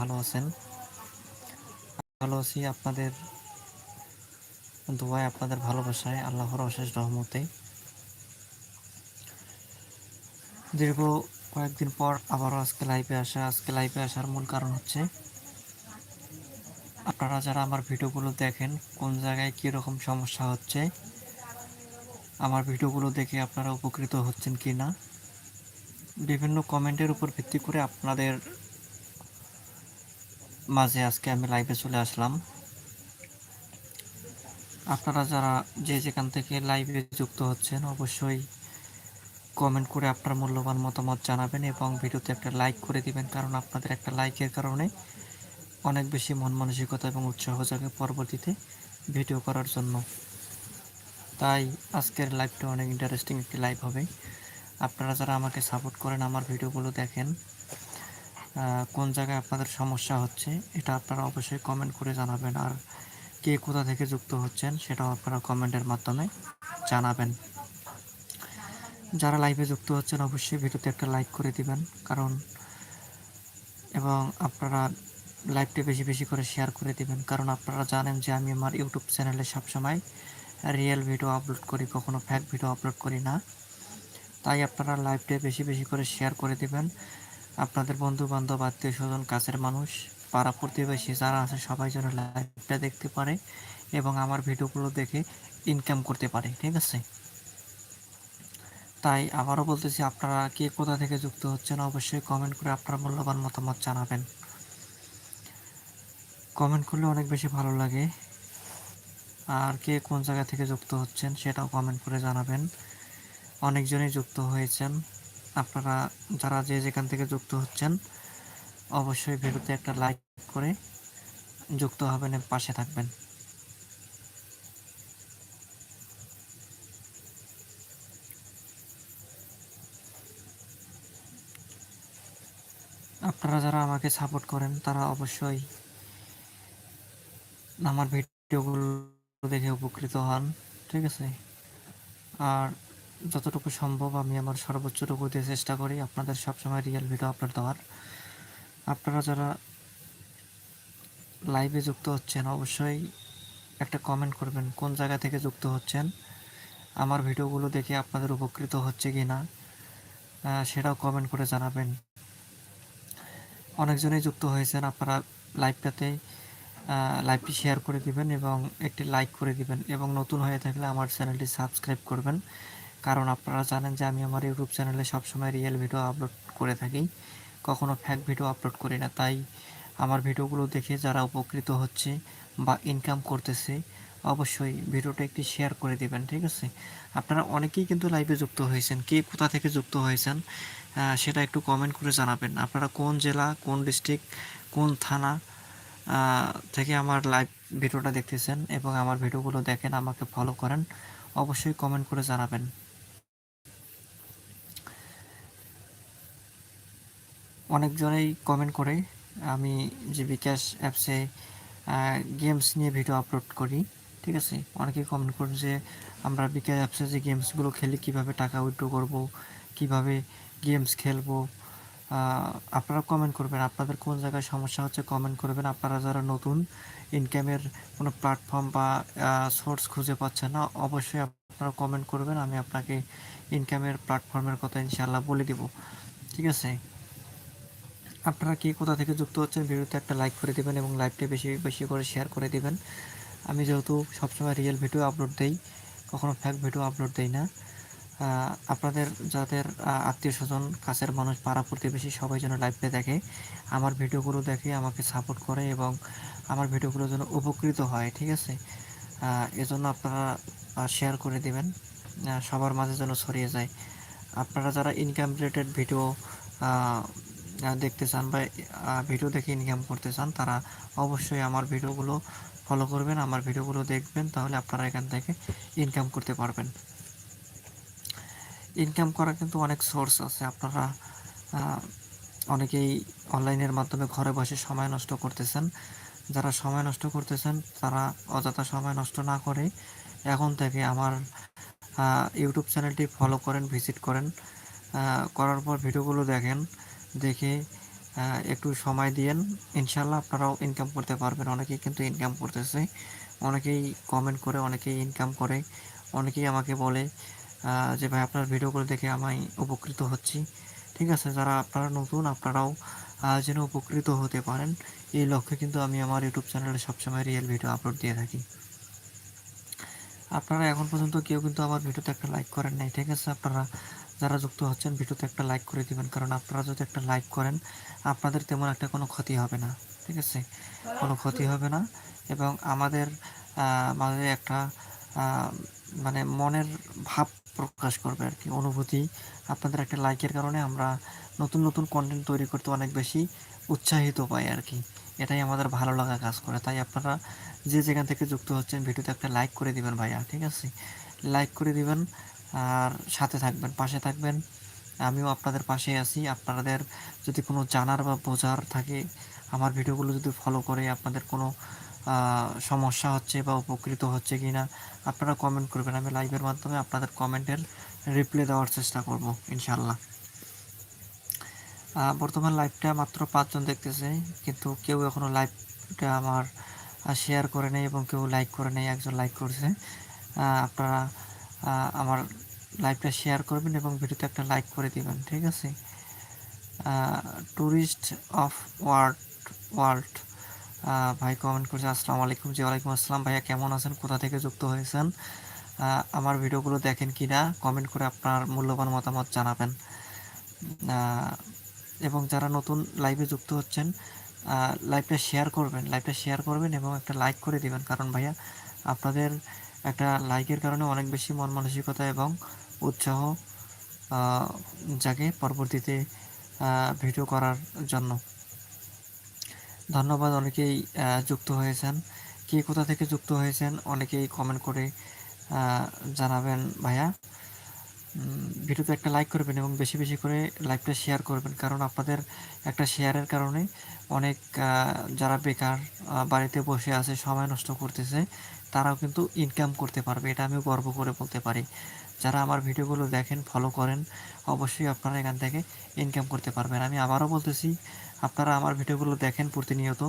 ভালো আছেন? ভালো আছি, আপনাদের দোয়ায়, আপনাদের ভালোবাসায়, আল্লাহর অশেষ রহমতে। দীর্ঘ কয়েকদিন পর আবারও আজকে লাইভে আসা, আজকে লাইভে আসার মূল কারণ হচ্ছে, আপনারা যারা আমার ভিডিওগুলো দেখেন, কোন জায়গায় কীরকম সমস্যা হচ্ছে, আমার ভিডিওগুলো দেখে আপনারা উপকৃত হচ্ছেন কি না বিভিন্ন কমেন্টের উপর ভিত্তি করে আপনাদের মাঝে আজকে আমি লাইভে চলে আসলাম। আপনারা যারা যে যেখান থেকে লাইভে যুক্ত হচ্ছেন, অবশ্যই কমেন্ট করে আপনার মূল্যবান মতামত জানাবেন এবং ভিডিওতে একটা লাইক করে দিবেন, কারণ আপনাদের একটা লাইকের কারণে অনেক বেশি মন মানসিকতা এবং উৎসাহ জাগে পরবর্তীতে ভিডিও করার জন্য। তাই আজকের লাইভটা অনেক ইন্টারেস্টিং একটি লাইভ হবে। আপনারা যারা আমাকে সাপোর্ট করেন, আমার ভিডিওগুলো দেখেন কোন জায়গায় আপনাদের সমস্যা হচ্ছে, এটা আপনারা অবশ্যই কমেন্ট করে জানাবেন। আর কে কোথা থেকে যুক্ত হচ্ছেন, সেটাও আপনারা কমেন্টের মাধ্যমে জানাবেন। যারা লাইভে যুক্ত হচ্ছেন, অবশ্যই ভিডিওতে একটা লাইক করে দিবেন। কারণ, এবং আপনারা লাইভটি বেশি বেশি করে শেয়ার করে দিবেন। কারণ আপনারা জানেন যে আমি আমার ইউটিউব চ্যানেলে সবসময় রিয়েল ভিডিও আপলোড করি, কখনো ফ্যাক ভিডিও আপলোড করি না। তাই আপনারা লাইভটি বেশি বেশি করে শেয়ার করে দিবেন। আপনাদের বন্ধু বান্ধব আত্মীয় স্বজন কাছের মানুষ, পাড়া প্রতিবেশী যারা আছে, সবাই যেন লাইভটা দেখতে পারে এবং আমার ভিডিওগুলো দেখে ইনকাম করতে পারে, ঠিক আছে? তাই আবারও বলতেছি, আপনারা কে কোথা থেকে যুক্ত হচ্ছেন, অবশ্যই কমেন্ট করে আপনার মূল্যবান মতামত জানাবেন। কমেন্ট করলে অনেক বেশি ভালো লাগে। আর কে কোন জায়গা থেকে যুক্ত হচ্ছেন, সেটাও কমেন্ট করে জানাবেন। অনেকজনই যুক্ত হয়েছেন। আপনারা যারা যে যেখান থেকে যুক্ত হচ্ছেন, অবশ্যই ভিডিওতে একটা লাইক করে যুক্ত হবেন পাশে থাকবেন। আপনারা যারা আমাকে সাপোর্ট করেন, তারা অবশ্যই আমার ভিডিওগুলো দেখে উপকৃত হন, ঠিক আছে? আর যতটুকু সম্ভব আমি আমার সর্বোচ্চটুকু দিয়ে চেষ্টা করি আপনাদের সবসময় রিয়েল ভিডিও আপলোড দেওয়ার। আপনারা যারা লাইভে যুক্ত হচ্ছেন, অবশ্যই একটা কমেন্ট করবেন, কোন জায়গা থেকে যুক্ত হচ্ছেন, আমার ভিডিওগুলো দেখে আপনাদের উপকৃত হচ্ছে কি না সেটাও কমেন্ট করে জানাবেন। অনেকজনেই যুক্ত হয়েছেন, আপনারা লাইভটাতে লাইভটি শেয়ার করে দিবেন এবং একটি লাইক করে দিবেন এবং নতুন হয়ে থাকলে আমার চ্যানেলটি সাবস্ক্রাইব করবেন। কারণ আপনারা জানেন যে আমি আমার ইউটিউব চ্যানেলে সবসময় রিয়েল ভিডিও আপলোড করে থাকি। কখনো ফ্যাক ভিডিও আপলোড করি না। তাই আমার ভিডিওগুলো দেখে যারা উপকৃত হচ্ছে বা ইনকাম করতেছে, অবশ্যই ভিডিওটা একটি শেয়ার করে দিবেন, ঠিক আছে? আপনারা অনেকেই কিন্তু লাইভে যুক্ত হয়েছেন। কে কোথা থেকে যুক্ত হয়েছেন সেটা একটু কমেন্ট করে জানাবেন। আপনারা কোন জেলা, কোন ডিস্ট্রিক্ট কোন থানা থেকে আমার লাইভ ভিডিওটা দেখতেছেন এবং আমার ভিডিওগুলো দেখেন, আমাকে ফলো করেন, অবশ্যই কমেন্ট করে জানাবেন। অনেকজনেই কমেন্ট করে। আমি যে বিকাশ অ্যাপসে গেমস নিয়ে ভিডিও আপলোড করি, ঠিক আছে? অনেকেই কমেন্ট করেন যে, আমরা বিকাশ অ্যাপসে যে গেমসগুলো খেলি, কীভাবে টাকা উইথড্র করব, কীভাবে গেমস খেলব? আপনারা কমেন্ট করবেন। আপনাদের কোন জায়গায় সমস্যা হচ্ছে কমেন্ট করবেন। আপনারা যারা নতুন ইনকামের কোনো প্ল্যাটফর্ম বা সোর্স খুঁজে পাচ্ছেন না, অবশ্যই আপনারা কমেন্ট করবেন। আমি আপনাকে ইনকামের প্ল্যাটফর্মের কথা ইনশাল্লাহ বলে দিব। ঠিক আছে? আপনারা কি কোথা থেকে যুক্ত হচ্ছেন, ভিডিওতে একটা লাইক করে দেবেন এবং লাইভটি বেশি বেশি করে শেয়ার করে দেবেন। আমি যেহেতু সবসময় রিয়েল ভিডিও আপলোড দেই, কখনো ফ্যাক ভিডিও আপলোড দেই না। আপনাদের যাদের আত্মীয় স্বজন, কাছের মানুষ, পাড়া প্রতিবেশী সবাই যেন লাইভে দেখে, আমার ভিডিওগুলো দেখে আমাকে সাপোর্ট করে এবং আমার ভিডিওগুলো যেন উপকৃত হয়, ঠিক আছে? এজন্য আপনারা শেয়ার করে দিবেন সবার মাঝে যেন ছড়িয়ে যায়। আপনারা যারা ইনকাম রিলেটেড ভিডিও দেখতে চান বা ভিডিও দেখে ইনকাম করতে চান, তারা অবশ্যই আমার ভিডিওগুলো ফলো করবেন, আমার ভিডিওগুলো দেখবেন, তাহলে আপনারা এখান থেকে ইনকাম করতে পারবেন। ইনকাম করার কিন্তু অনেক সোর্স আছে, আপনারা অনেকেই অনলাইনের মাধ্যমে ঘরে বসে সময় নষ্ট করতেছেন। যারা সময় নষ্ট করতেছেন, তারা অযথা সময় নষ্ট না করে এখন থেকে আমার ইউটিউব চ্যানেলটি ফলো করেন ভিজিট করেন। করার পর ভিডিওগুলো দেখেন। দেখে একটু সময় দিয়েন। ইনশাল্লাহ আপনারাও ইনকাম করতে পারবেন। অনেকেই কিন্তু ইনকাম করতেছে। অনেকেই কমেন্ট করে, অনেকেই ইনকাম করে। অনেকেই আমাকে বলে যে, ভাই, আপনার ভিডিওগুলো দেখে আমি উপকৃত হচ্ছি। ঠিক আছে, যারা আপনারা নতুন, আপনারাও যেন উপকৃত হতে পারেন। এই লক্ষ্যে কিন্তু আমি আমার ইউটিউব চ্যানেলে সবসময় রিয়েল ভিডিও আপলোড দিয়ে থাকি। আপনারা এখন পর্যন্ত কেউ কিন্তু আমার ভিডিওতে একটা লাইক করেন নাই। ঠিক আছে, আপনারা যারা যুক্ত হচ্ছেন, ভিডিওতে একটা লাইক করে দিবেন, কারণ আপনারা যদি একটা লাইক করেন, আপনাদের তেমন একটা কোনো ক্ষতি হবে না, ঠিক আছে? কোনো ক্ষতি হবে না, এবং আমাদের মাঝে একটা মানে মনের ভাব প্রকাশ করবে আর কি, অনুভূতি আপনাদের একটা লাইকের কারণে আমরা নতুন নতুন কন্টেন্ট তৈরি করতে অনেক বেশি উৎসাহিত পাই আর কি। এটাই আমাদের ভালো লাগা কাজ করে। তাই আপনারা যে যেখান থেকে যুক্ত হচ্ছেন, ভিডিওতে একটা লাইক করে দিবেন ভাইয়া, ঠিক আছে? লাইক করে দিবেন আর সাথে থাকবেন, পাশে থাকবেন। আমিও আপনাদের পাশে আছি। আপনাদের যদি কোনো জানার বা বোঝার থাকে, আমার ভিডিওগুলো যদি ফলো করে আপনাদের কোনো সমস্যা হচ্ছে বা উপকৃত হচ্ছে কি না আপনারা কমেন্ট করবেন। আমি লাইভের মাধ্যমে আপনাদের কমেন্টের রিপ্লাই দেওয়ার চেষ্টা করব ইনশাল্লাহ বর্তমান লাইভটা মাত্র পাঁচজন দেখতেছে, কিন্তু কেউ এখনও লাইভটা আমার শেয়ার করে নেই এবং কেউ লাইক করে নেই, একজন লাইক করছে। আপনারা আমার লাইভটা শেয়ার করবেন এবং ভিডিওতে একটা লাইক করে দিবেন, ঠিক আছে? ট্যুরিস্ট অফ ওয়ার্ল্ড ওয়ার্ল্ড ভাই কমেন্ট করছে, আসসালামু আলাইকুম জি, ওয়ালাইকুম আসসালাম। ভাইয়া কেমন আছেন? কোথা থেকে যুক্ত হয়েছেন? আমার ভিডিওগুলো দেখেন কি না? কমেন্ট করে আপনার মূল্যবান মতামত জানাবেন। এবং যারা নতুন লাইভে যুক্ত হচ্ছেন লাইভটা শেয়ার করবেন লাইভটা শেয়ার করবেন এবং একটা লাইক করে দিবেন। কারণ ভাইয়া, আপনাদের একটা লাইকের কারণে অনেক বেশি মন মানসিকতা এবং উৎসাহ জাগে পরবর্তীতে ভিডিও করার জন্য। ধন্যবাদ, অনেকেই যুক্ত হয়েছেন। কে কোথা থেকে যুক্ত হয়েছেন, অনেকেই কমেন্ট করে জানাবেন ভাইয়া। ভিডিওতে একটা লাইক করবেন এবং বেশি বেশি করে লাইভটা শেয়ার করবেন। কারণ আপনাদের একটা শেয়ারের কারণে অনেক যারা বেকার বাড়িতে বসে আছে, সময় নষ্ট করতেছে, তারাও কিন্তু ইনকাম করতে পারবে। এটা আমি গর্ব করে বলতে পারি। যারা আমার ভিডিওগুলো দেখেন ফলো করেন, অবশ্যই আপনারা এখান থেকে ইনকাম করতে পারবেন। আমি আবারও বলতেছি, আপনারা আমার ভিডিওগুলো দেখেন প্রতিনিয়ত,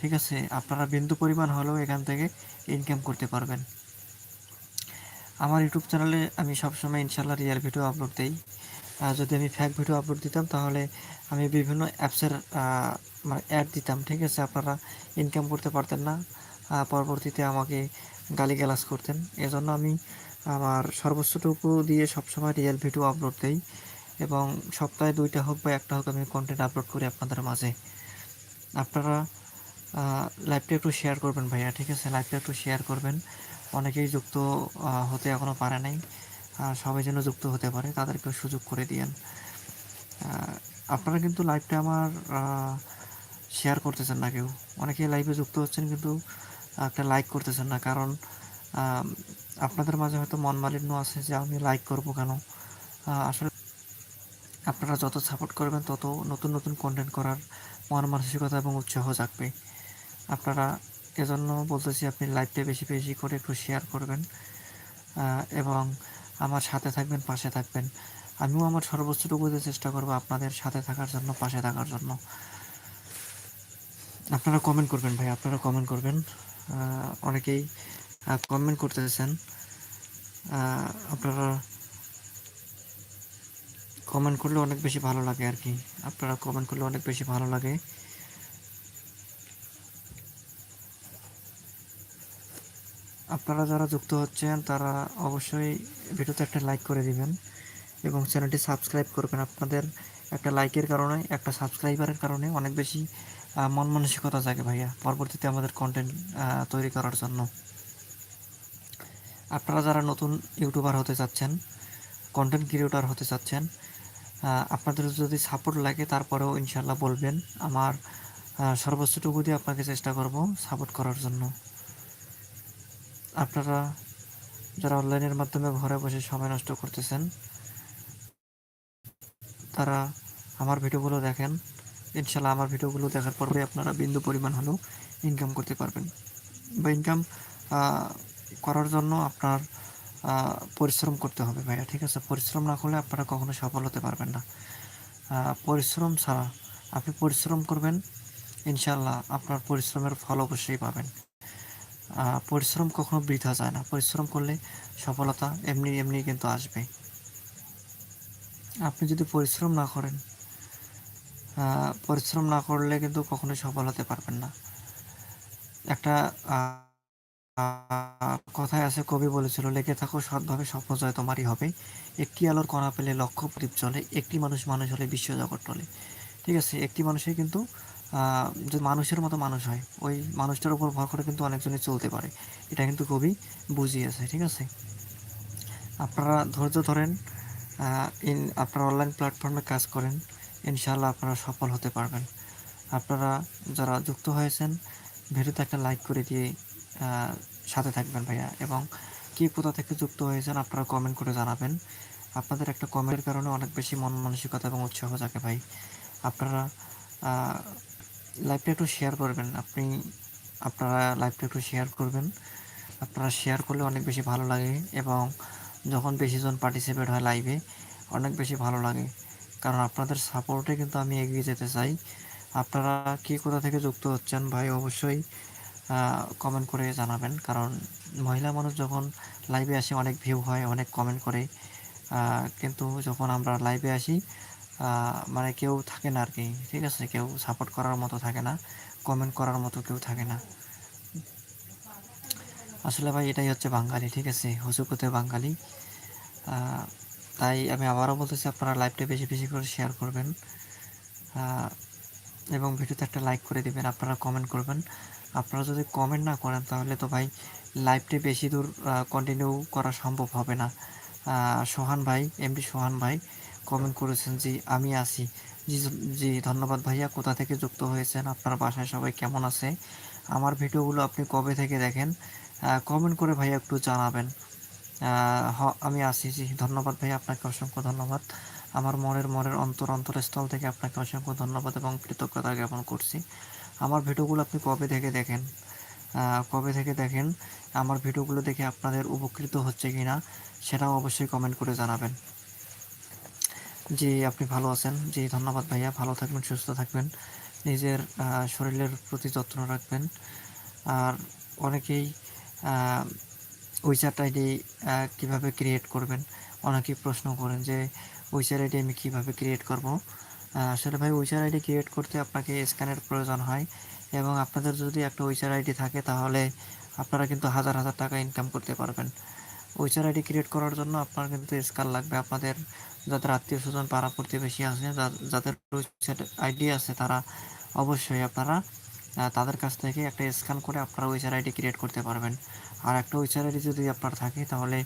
ঠিক আছে? আপনারা বিন্দু পরিমাণ হলেও এখান থেকে ইনকাম করতে পারবেন। আমার ইউটিউব চ্যানেলে আমি সবসময় ইনশাল্লাহ রিয়েল ভিডিও আপলোড দিই। যদি আমি ফ্যাক ভিডিও আপলোড দিতাম, তাহলে আমি বিভিন্ন অ্যাপসের মানে অ্যাড দিতাম, ঠিক আছে? আপনারা ইনকাম করতে পারতেন না। পরবর্তীতে আমাকে গালিগালাজ করতেন। এজন্য আমি আমার সর্বোচ্চটুকু দিয়ে সবসময় রিয়েল ভিডিও আপলোড দিই এবং সপ্তাহে দুইটা হোক বা একটা হোক আমি কন্টেন্ট আপলোড করি আপনাদের মাঝে। আপনারা লাইভটা একটু শেয়ার করবেন ভাইয়া, ঠিক আছে? লাইভটা একটু শেয়ার করবেন। অনেকেই যুক্ত হতে এখনও পারে নাই। সবাই যেন যুক্ত হতে পারে তাদেরকে সুযোগ করে দিয়েন। আপনারা কিন্তু লাইভটা আমার শেয়ার করতেছেন না কেউ। অনেকেই লাইভে যুক্ত হচ্ছেন কিন্তু একটা লাইক করতেছেন না। কারণ আপনাদের মাঝে হয়তো মন মালিন্য আছে যে আমি লাইক করব কেন? আসলে আপনারা যত সাপোর্ট করবেন, তত নতুন নতুন কন্টেন্ট করার মন মানসিকতা এবং উৎসাহ জাগবে। আপনারা এজন্য বলতেছি আপনি লাইভটা বেশি বেশি করে একটু শেয়ার করবেন এবং আমার সাথে থাকবেন, পাশে থাকবেন। আমিও আমার সর্বোচ্চটুকু চেষ্টা করব আপনাদের সাথে থাকার জন্য, পাশে থাকার জন্য। আপনারা কমেন্ট করবেন ভাই, আপনারা কমেন্ট করবেন। অনেকেই কমেন্ট করতেছেন। আপনারা কমেন্ট করলে অনেক বেশি ভালো লাগে আর কি। আপনারা কমেন্ট করলে অনেক বেশি ভালো লাগে। আপনারা যারা যুক্ত হচ্ছেন, তারা অবশ্যই ভিডিওতে একটা লাইক করে দিবেন এবং চ্যানেলটি সাবস্ক্রাইব করবেন। আপনাদের একটা লাইকের কারণে, একটা সাবস্ক্রাইবারের কারণে অনেক বেশি মন মানসিকতা জাগে ভাইয়া পরবর্তীতে আমাদের কন্টেন্ট তৈরি করার জন্য। আপনারা যারা নতুন ইউটিউবার হতে চাচ্ছেন কন্টেন্ট ক্রিয়েটর হতে চাচ্ছেন আপনাদের যদি সাপোর্ট লাগে, তারপরেও ইনশাল্লাহ বলবেন। আমার সর্বোচ্চটুকু দিয়ে আপনাকে চেষ্টা করব সাপোর্ট করার জন্য। আপনারা যারা অনলাইনের মাধ্যমে ঘরে বসে সময় নষ্ট করতেছেন, তারা আমার ভিডিওগুলো দেখেন। ইনশাল্লাহ আমার ভিডিওগুলো দেখার পরে আপনারা বিন্দু পরিমাণ হলেও ইনকাম করতে পারবেন। বা ইনকাম করার জন্য আপনার পরিশ্রম করতে হবে ভাইয়া, ঠিক আছে? পরিশ্রম না করলে আপনারা কখনো সফল হতে পারবেন না। পরিশ্রম ছাড়া আপনি পরিশ্রম করবেন ইনশাল্লাহ আপনার পরিশ্রমের ফল অবশ্যই পাবেন। পরিশ্রম কখনো বৃথা যায় না। পরিশ্রম করলে সফলতা এমনি এমনি কিন্তু আসবে। আপনি যদি পরিশ্রম না করেন পরিশ্রম না করলে কিন্তু কখনোই সফল হতে পারবেন না। একটা কথায় আছে, কবি বলেছিল, লেগে থাকো, সৎভাবে স্বপ্ন জয় তোমারই হবে। একটি আলোর কণা পেলে লক্ষ প্রদীপ চলে একটি মানুষ মানুষ হলে বিশ্বজগৎ টলে। ঠিক আছে, একটি মানুষই কিন্তু আহ, যে মানুষের মতো মানুষ হয় ওই মানুষটার উপর ভর করে কিন্তু অনেকজনই চলতে পারে। এটা কিন্তু কবি বুঝিয়েছে ঠিক আছে? আপনারা ধৈর্য ধরেন ইন আপনারা অনলাইন প্ল্যাটফর্মে কাজ করেন ইনশাল্লাহ আপনারা সফল হতে পারবেন। আপনারা যারা যুক্ত হয়েছেন ভিডিওতে একটা লাইক করে দিয়ে সাথে থাকবেন ভাইয়া। এবং কী কোথা থেকে যুক্ত হয়েছেন আপনারা কমেন্ট করে জানাবেন। আপনাদের একটা কমেন্টের কারণে অনেক বেশি মন মানসিকতা এবং উৎসাহ জাগে ভাই। আপনারা লাইভটা একটু শেয়ার করবেন। আপনি, আপনারা লাইভটা একটু শেয়ার করবেন। আপনারা শেয়ার করলে অনেক বেশি ভালো লাগে এবং যখন বেশি জন পার্টিসিপেট হয় লাইভে অনেক বেশি ভালো লাগে। কারণ আপনাদের সাপোর্টে কিন্তু আমি এগিয়ে যেতে চাই। আপনারা কি কোথা থেকে যুক্ত হচ্ছেন ভাই, অবশ্যই কমেন্ট করে জানাবেন। কারণ মহিলা মানুষ যখন লাইভে আসে, অনেক ভিউ হয়, অনেক কমেন্ট করে। কিন্তু যখন আমরা লাইভে আসি মানে কেউ থাকে না আর কি ঠিক আছে? কেউ সাপোর্ট করার মতো থাকে না কমেন্ট করার মতো কেউ থাকে না। আসলে ভাই, এটাই হচ্ছে বাঙালি, ঠিক আছে? হুসুকুতে বাঙালি। তাই আমি আবারও বলতেছি, আপনারা লাইভটা বেশি বেশি করে শেয়ার করবেন। এবং ভিডিওতে একটা লাইক করে দিবেন, আপনারা কমেন্ট করবেন। আপনারা যদি কমেন্ট না করেন, তাহলে তো ভাই লাইভটি বেশি দূর কন্টিনিউ করা সম্ভব হবে না। সোহান ভাই এমডি সোহান ভাই কমেন্ট করেছেন জি আমি আছি। জি জি, ধন্যবাদ ভাইয়া। কোথা থেকে যুক্ত হয়েছেন? আপনার বাসায় সবাই কেমন আছে? আমার ভিডিওগুলো আপনি কবে থেকে দেখেন? কমেন্ট করে ভাইয়া একটু জানাবেন। হ- আমি আছি, জি। ধন্যবাদ ভাইয়া, আপনাকে অসংখ্য ধন্যবাদ। আমার মনের মনের অন্তর অন্তরস্থল থেকে আপনাকে অসংখ্য ধন্যবাদ এবং কৃতজ্ঞতা জ্ঞাপন করছি। আমার ভিডিওগুলো আপনি কবে থেকে দেখেন? কবে থেকে দেখেন? আমার ভিডিওগুলো দেখে আপনাদের উপকৃত হচ্ছে কি না সেটাও অবশ্যই কমেন্ট করে জানাবেন। জি আপনি ভালো আছেন, জি, ধন্যবাদ ভাইয়া। ভালো থাকবেন, সুস্থ থাকবেন। নিজের শরীরের প্রতি যত্ন রাখবেন। আর অনেকেই উইচার আইডি কীভাবে ক্রিয়েট করবেন? অনেকেই প্রশ্ন করেন যে উইচার আইডি আমি কীভাবে ক্রিয়েট করব? আসলে ভাই উইচার আইডি ক্রিয়েট করতে আপনাকে স্ক্যানের প্রয়োজন হয়। এবং আপনাদের যদি একটা উইচার আইডি থাকে, তাহলে আপনারা কিন্তু হাজার হাজার টাকা ইনকাম করতে পারবেন। উইচার আইডি ক্রিয়েট করার জন্য আপনার কিন্তু স্ক্যান লাগবে। আপনাদের যাদের আত্মীয় স্বজন, পাড়া প্রতিবেশী আছে যাদের উইচার আইডি আছে, তারা অবশ্যই আপনারা তাদের কাছ থেকে একটা স্ক্যান করে আপনারা উইচার আইডি ক্রিয়েট করতে পারবেন। আর একটা উইচার আইডি যদি আপনার থাকে, তাহলে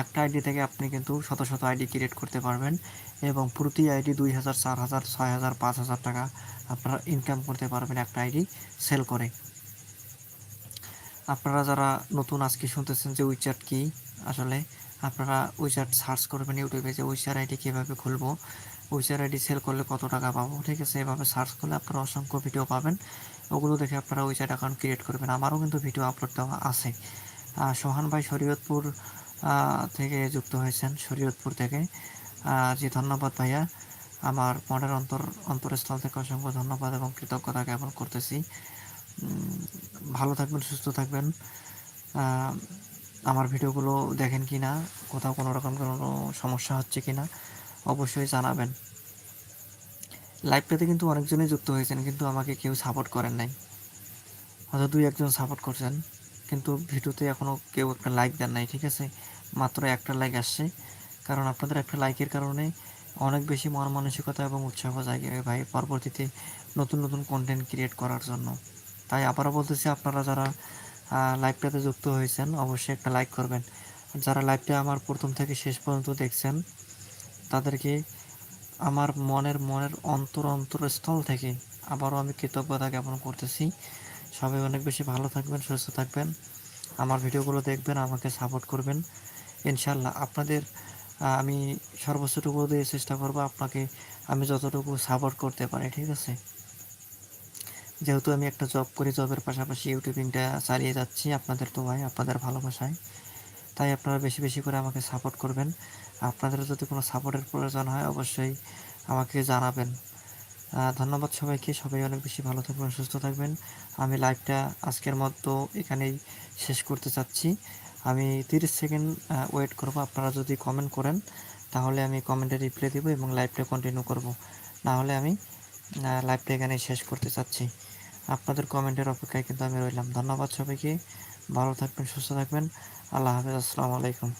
একটা আইডি থেকে আপনি কিন্তু শত শত আইডি ক্রিয়েট করতে পারবেন এবং প্রতি আইডি দুই হাজার, চার হাজার, ছয় হাজার, পাঁচ হাজার টাকা আপনারা ইনকাম করতে পারবেন একটা আইডি সেল করে। আপনারা যারা নতুন আজকে শুনতেছেন যে উইচ্যাট কি আসলে আপনারা উইচ্যাট সার্চ করবেন ইউটিউবে যে উইচার আইডি কীভাবে খুলবো। উইচার আইডি সেল করলে কত টাকা পাবো? ঠিক আছে, এভাবে সার্চ করলে আপনারা অসংখ্য ভিডিও পাবেন। ওগুলো দেখে আপনারা উইচ্যাট অ্যাকাউন্ট ক্রিয়েট করবেন। আমারও কিন্তু ভিডিও আপলোড দেওয়া আছে। সোহান ভাই শরীয়তপুর থেকে যুক্ত হয়েছেন শরীয়তপুর থেকে। জি, ধন্যবাদ ভাইয়া। আমার মনের অন্তর, অন্তরস্থল থেকে অসংখ্য ধন্যবাদ এবং কৃতজ্ঞতা জ্ঞাপন করতেছি। ভালো থাকবেন, সুস্থ থাকবেন। আমার ভিডিওগুলো দেখেন কি না, কোথাও কোনো রকম কোনো সমস্যা হচ্ছে কি না, অবশ্যই জানাবেন। লাইভটাতে কিন্তু অনেকজনই যুক্ত হয়েছেন, কিন্তু আমাকে কেউ সাপোর্ট করেন নাই। হয়তো দুই একজন সাপোর্ট করছেন, কিন্তু ভিডিওতে এখনও কেউ একটা লাইক দেন নাই, ঠিক আছে? মাত্র একটা লাইক আসছে, কারণ আপনাদের একটা লাইকের কারণে অনেক বেশি মন মানসিকতা এবং উৎসাহ জাগে ভাই পরবর্তীতে নতুন নতুন কন্টেন্ট ক্রিয়েট করার জন্য। তাই আবারও বলতেছি, আপনারা যারা লাইভটাতে যুক্ত হয়েছেন, অবশ্যই একটা লাইক করবেন। যারা লাইভটা আমার প্রথম থেকে শেষ পর্যন্ত দেখছেন, তাদেরকে আমার মনের মনের অন্তর অন্তরস্থল থেকে আবারও আমি কৃতজ্ঞতা জ্ঞাপন করতেছি। সবাই অনেক বেশি ভালো থাকবেন, সুস্থ থাকবেন। আমার ভিডিওগুলো দেখবেন, আমাকে সাপোর্ট করবেন। ইনশাল্লাহ আপনাদের আমি সর্বোচ্চটুকু দিয়ে চেষ্টা করব আপনাকে আমি যতটুকু সাপোর্ট করতে পারি, ঠিক আছে? যেহেতু আমি একটা জব করি জবের পাশাপাশি ইউটিউবিংটা চালিয়ে যাচ্ছি আপনাদের তো ভাই আপনাদের ভালোবাসায়। তাই আপনারা বেশি বেশি করে আমাকে সাপোর্ট করবেন। আপনাদের যদি কোনো সাপোর্টের প্রয়োজন হয়, অবশ্যই আমাকে জানাবেন। ধন্যবাদ সবাইকে। সবাই অনেক বেশি ভালো থাকবেন, সুস্থ থাকবেন। আমি লাইভটা আজকের মতো এখানেই শেষ করতে চাচ্ছি। আমি তিরিশ সেকেন্ড ওয়েট করব। আপনারা যদি কমেন্ট করেন, তাহলে আমি কমেন্টে রিপ্লাই দেবো এবং লাইভটা কন্টিনিউ করব। না হলে আমি লাইভটা এখানেই শেষ করতে চাচ্ছি। আপনাদের কমেন্টের অপেক্ষায় কিন্তু আমি রইলাম। ধন্যবাদ সবাইকে। ভালো থাকবেন, সুস্থ থাকবেন। আল্লাহ হাফেজ। আসসালামু আলাইকুম।